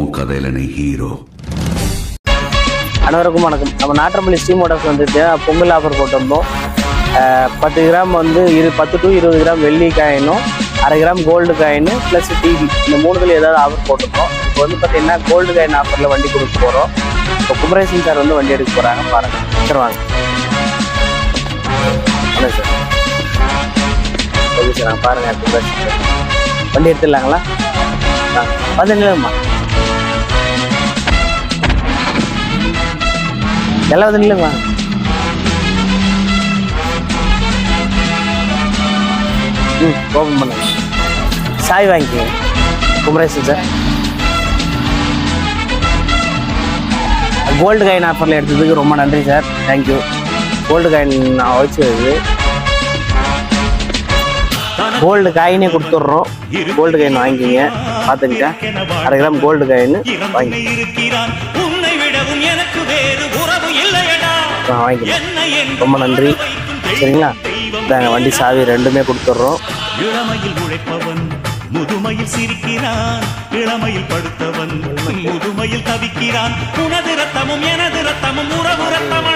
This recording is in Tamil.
உன் கதையில நீ ஹீரோ. அனைவருக்கும் வணக்கம். நம்ம நாட்டம்பள்ளி ஸ்டீம் மோட்டர்ஸ் வந்துட்டு பொங்கல் ஆஃபர் போட்டிருந்தோம். பத்து கிராம் வந்து இரு பத்து டு இருபது கிராம் வெள்ளி காயினும் அரை gram gold coin plus TV இந்த மூணுதில் ஏதாவது ஆஃபர் போட்டிருக்கோம் இப்போ வந்து பார்த்தீங்கன்னா கோல்டு காயின் ஆஃபரில் வண்டி கொடுக்க போகிறோம் இப்போ குமரேசன் சார் வந்து வண்டி எடுக்க போகிறாங்க பாருங்க. சார் வாங்க. ஹலோ சார் ஓகே சார் நான் பாருங்க குமரேசன் சார் வண்டி எடுத்துடலாங்களா? பதினேழுமா வந்து நில்லுங்க வாங்க ம் ஓப்பன் பண்ணுங்க சாய் வாங்கிக்கோங்க. குமரேசன் சார். கோல்டு காயின் ஆஃபரில் எடுத்ததுக்கு ரொம்ப நன்றி சார். தேங்க்யூ கோல்டு காயின் நான் வச்சுருது கோல்டு காயினே கொடுத்துட்றோம். கோல்டு காயின் வாங்கிக்கிங்க. பார்த்துக்கிட்ட அரை கிராம் கோல்டு காயின் வாங்கி நான் வாங்கிக்கிறேன் ரொம்ப நன்றி. சரிங்களா? நாங்கள் வண்டி சாவி ரெண்டுமே கொடுத்துட்றோம். இளமையில் உழைப்பவன் முதுமையில் சிரிக்கிறான். இளமையில் படுத்தவன் முதுமையில் தவிக்கிறான். உனது ரத்தமும் எனது ரத்தமும் உறவு ரத்தமும்